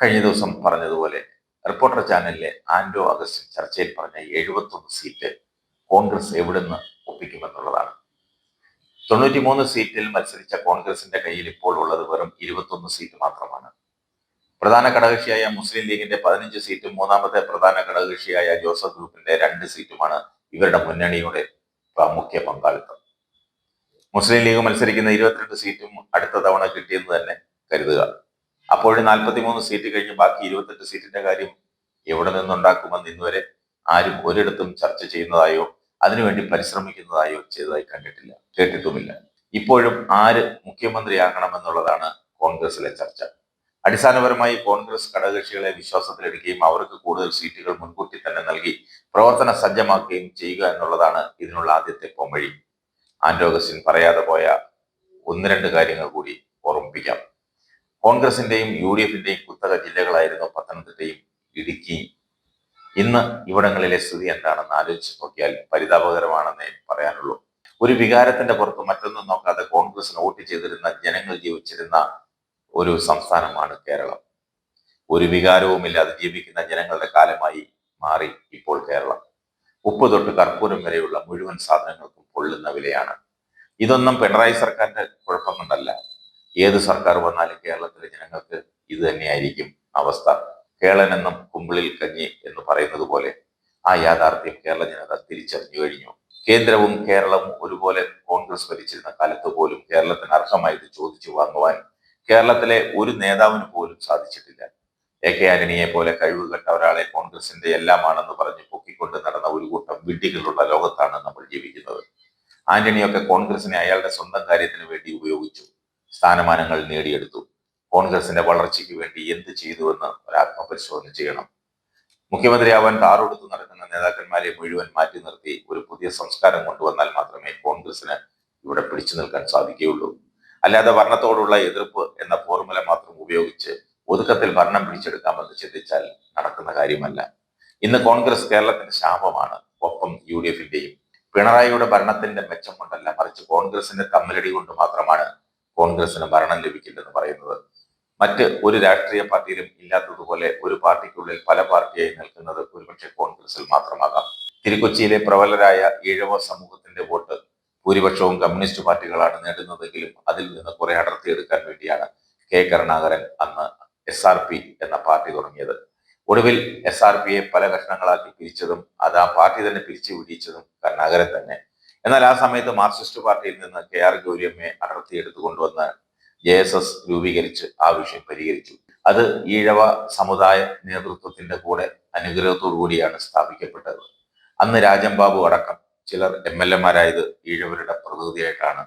കഴിഞ്ഞ ദിവസം പറഞ്ഞതുപോലെ റിപ്പോർട്ടർ ചാനലിലെ ആൻഡോ അഗസ്റ്റിൻ ചർച്ചയിൽ പറഞ്ഞ എഴുപത്തൊന്ന് സീറ്റ് കോൺഗ്രസ് എവിടുന്ന് ഒപ്പിക്കുമെന്നുള്ളതാണ്. തൊണ്ണൂറ്റിമൂന്ന് സീറ്റിൽ മത്സരിച്ച കോൺഗ്രസിന്റെ കയ്യിൽ ഇപ്പോൾ ഉള്ളത് വെറും ഇരുപത്തൊന്ന് സീറ്റ് മാത്രമാണ്. പ്രധാന ഘടകകക്ഷിയായ മുസ്ലിം ലീഗിന്റെ പതിനഞ്ച് സീറ്റും മൂന്നാമത്തെ പ്രധാന ഘടകകക്ഷിയായ ജോസഫ് ഗ്രൂപ്പിന്റെ രണ്ട് സീറ്റുമാണ് ഇവരുടെ മുന്നണിയുടെ മുഖ്യ പങ്കാളിത്തം. മുസ്ലിം ലീഗ് മത്സരിക്കുന്ന ഇരുപത്തിരണ്ട് സീറ്റും അടുത്ത തവണ കിട്ടിയെന്ന് തന്നെ കരുതുക. അപ്പോഴും നാൽപ്പത്തിമൂന്ന് സീറ്റ് കഴിഞ്ഞ് ബാക്കി ഇരുപത്തെട്ട് സീറ്റിന്റെ കാര്യം എവിടെ നിന്നുണ്ടാക്കുമെന്ന് ഇന്നുവരെ ആരും ഒരിടത്തും ചർച്ച ചെയ്യുന്നതായോ അതിനുവേണ്ടി പരിശ്രമിക്കുന്നതായോ ചെയ്തതായി കണ്ടിട്ടില്ല കേട്ടിട്ടുമില്ല. ഇപ്പോഴും ആര് മുഖ്യമന്ത്രിയാകണമെന്നുള്ളതാണ് കോൺഗ്രസിലെ ചർച്ച. അടിസ്ഥാനപരമായി കോൺഗ്രസ് ഘടകകക്ഷികളെ വിശ്വാസത്തിലെടുക്കുകയും അവർക്ക് കൂടുതൽ സീറ്റുകൾ മുൻകൂട്ടി തന്നെ നൽകി പ്രവർത്തന സജ്ജമാക്കുകയും ചെയ്യുക എന്നുള്ളതാണ് ഇതിനുള്ള ആദ്യത്തെ പൊമ്മഴി. ആൻഡോഗസ്റ്റിൻ പറയാതെ പോയ ഒന്ന് രണ്ട് കാര്യങ്ങൾ കൂടി ഓർമ്മിപ്പിക്കാം. കോൺഗ്രസിന്റെയും യു ഡി എഫിന്റെയും കുത്തക ജില്ലകളായിരുന്നു പത്തനംതിട്ടയും ഇടുക്കി. ഇന്ന് ഇവിടങ്ങളിലെ സ്ഥിതി എന്താണെന്ന് ആലോചിച്ച് നോക്കിയാൽ പരിതാപകരമാണെന്നേ പറയാനുള്ളൂ. ഒരു വികാരത്തിന്റെ പുറത്ത് മറ്റൊന്നും നോക്കാതെ കോൺഗ്രസിന് വോട്ട് ചെയ്തിരുന്ന ജനങ്ങൾ ജീവിച്ചിരുന്ന ഒരു സംസ്ഥാനമാണ് കേരളം. ഒരു വികാരവുമില്ലാതെ ജീവിക്കുന്ന ജനങ്ങളുടെ കാലമായി മാറി ഇപ്പോൾ കേരളം. ഉപ്പ് തൊട്ട് കർപ്പൂരം വരെയുള്ള മുഴുവൻ സാധനങ്ങൾക്കും പൊള്ളുന്ന വിലയാണ്. ഇതൊന്നും പിണറായി സർക്കാരിന്റെ കുഴപ്പം കൊണ്ടല്ല ഏത് സർക്കാർ വന്നാലും കേരളത്തിലെ ജനങ്ങൾക്ക് ഇത് തന്നെയായിരിക്കും അവസ്ഥ. കേളനെന്നും കുമ്പിളിൽ കഞ്ഞി എന്ന് പറയുന്നത് പോലെ ആ യാഥാർത്ഥ്യം കേരള ജനത തിരിച്ചറിഞ്ഞു കഴിഞ്ഞു. കേന്ദ്രവും കേരളവും ഒരുപോലെ കോൺഗ്രസ് ഭരിച്ചിരുന്ന കാലത്ത് പോലും കേരളത്തിന് അർഹമായത് ചോദിച്ചു വാങ്ങുവാൻ കേരളത്തിലെ ഒരു നേതാവിന് പോലും സാധിച്ചിട്ടില്ല. എ കെ ആന്റണിയെ പോലെ കഴിവുകെട്ട ഒരാളെ കോൺഗ്രസിന്റെ എല്ലാമാണെന്ന് പറഞ്ഞ് പൊക്കിക്കൊണ്ട് നടന്ന ഒരു കൂട്ടം വിഡ്ഢികളുള്ള ലോകത്താണ് നമ്മൾ ജീവിക്കുന്നത്. ആന്റണിയൊക്കെ കോൺഗ്രസിനെ അയാളുടെ സ്വന്തം കാര്യത്തിന് വേണ്ടി സ്ഥാനമാനങ്ങൾ നേടിയെടുത്തു. കോൺഗ്രസിന്റെ വളർച്ചയ്ക്ക് വേണ്ടി എന്ത് ചെയ്തുവെന്ന് ഒരു ആത്മപരിശോധന ചെയ്യണം. മുഖ്യമന്ത്രിയാവാൻ കാറെടുത്ത് നടക്കുന്ന നേതാക്കന്മാരെ മുഴുവൻ മാറ്റി നിർത്തി ഒരു പുതിയ സംസ്കാരം കൊണ്ടുവന്നാൽ മാത്രമേ കോൺഗ്രസിന് ഇവിടെ പിടിച്ചു നിൽക്കാൻ സാധിക്കുകയുള്ളൂ. അല്ലാതെ ഭരണത്തോടുള്ള എതിർപ്പ് എന്ന ഫോർമുല മാത്രം ഉപയോഗിച്ച് ഒതുക്കത്തിൽ ഭരണം പിടിച്ചെടുക്കാമെന്ന് ചിന്തിച്ചാൽ നടക്കുന്ന കാര്യമല്ല. ഇന്ന് കോൺഗ്രസ് കേരളത്തിന്റെ ശാപമാണ്. ഒപ്പം യു ഡി എഫിന്റെയും. പിണറായിയുടെ ഭരണത്തിന്റെ മെച്ചം കൊണ്ടല്ല മറിച്ച് കോൺഗ്രസിന്റെ തമ്മിലടി കൊണ്ട് മാത്രമാണ് കോൺഗ്രസിന് ഭരണം ലഭിക്കില്ലെന്ന് പറയുന്നത്. മറ്റ് ഒരു രാഷ്ട്രീയ പാർട്ടിയിലും ഇല്ലാത്തതുപോലെ ഒരു പാർട്ടിക്കുള്ളിൽ പല പാർട്ടിയായി നിൽക്കുന്നത് ഒരുപക്ഷെ കോൺഗ്രസിൽ മാത്രമാകാം. തിരുക്കൊച്ചിയിലെ പ്രബലരായ ഈഴവ സമൂഹത്തിന്റെ വോട്ട് ഭൂരിപക്ഷവും കമ്മ്യൂണിസ്റ്റ് പാർട്ടികളാണ് നേടുന്നതെങ്കിലും അതിൽ നിന്ന് കുറെ അടർത്തിയെടുക്കാൻ വേണ്ടിയാണ് കെ കരുണാകരൻ അന്ന് എസ് ആർ പി എന്ന പാർട്ടി തുടങ്ങിയത്. ഒടുവിൽ എസ് ആർ പിയെ പല കഷ്ണങ്ങളാക്കി പിരിച്ചതും അത് ആ പാർട്ടി തന്നെ പിരിച്ചു വിടിച്ചതും കരുണാകരൻ തന്നെ. എന്നാൽ ആ സമയത്ത് മാർക്സിസ്റ്റ് പാർട്ടിയിൽ നിന്ന് കെ ആർ ഗൗരിയമ്മയെ അടർത്തിയെടുത്തു കൊണ്ടുവന്ന് ജെ എസ് എസ് രൂപീകരിച്ച് ആ വിഷയം പരിഹരിച്ചു. അത് ഈഴവ സമുദായ നേതൃത്വത്തിന്റെ കൂടെ അനുഗ്രഹത്തോടു കൂടിയാണ് സ്ഥാപിക്കപ്പെട്ടത്. അന്ന് രാജംബാബു അടക്കം ചിലർ എം എൽ എമാരായത് ഈഴവരുടെ പ്രതിനിധിയായിട്ടാണ്.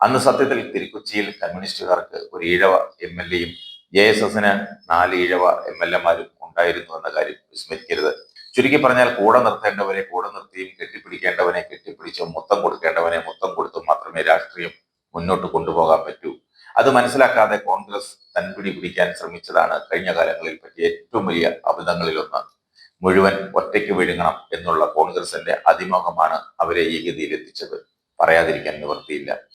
അന്ന് സത്യത്തിൽ തിരുക്കൊച്ചിയിൽ കമ്മ്യൂണിസ്റ്റുകാർക്ക് ഒരു ഈഴവ എം എൽ എയും ജെ എസ് എസിന് നാല് ഈഴവ എം എൽ എമാരും ഉണ്ടായിരുന്നു എന്ന കാര്യം വിസ്മരിക്കരുത്. ചുരുക്കി പറഞ്ഞാൽ കൂടെ നിർത്തേണ്ടവരെ കൂടെ നിർത്തിയും കെട്ടിപ്പിടിക്കേണ്ടവനെ കെട്ടിപ്പിടിച്ചും മുത്തം കൊടുക്കേണ്ടവനെ മുത്തം കൊടുത്തും മാത്രമേ രാഷ്ട്രീയം മുന്നോട്ട് കൊണ്ടുപോകാൻ പറ്റൂ. അത് മനസ്സിലാക്കാതെ കോൺഗ്രസ് തൻപിടി പിടിക്കാൻ ശ്രമിച്ചതാണ് കഴിഞ്ഞ കാലങ്ങളിൽ പറ്റിയ ഏറ്റവും വലിയ അബദ്ധങ്ങളിലൊന്ന്. മുഴുവൻ ഒറ്റയ്ക്ക് വിഴുങ്ങണം എന്നുള്ള കോൺഗ്രസിന്റെ അതിമോഹമാണ് അവരെ ഈ ഗതിയിൽ എത്തിച്ചത്. പറയാതിരിക്കാൻ നിവൃത്തിയില്ല.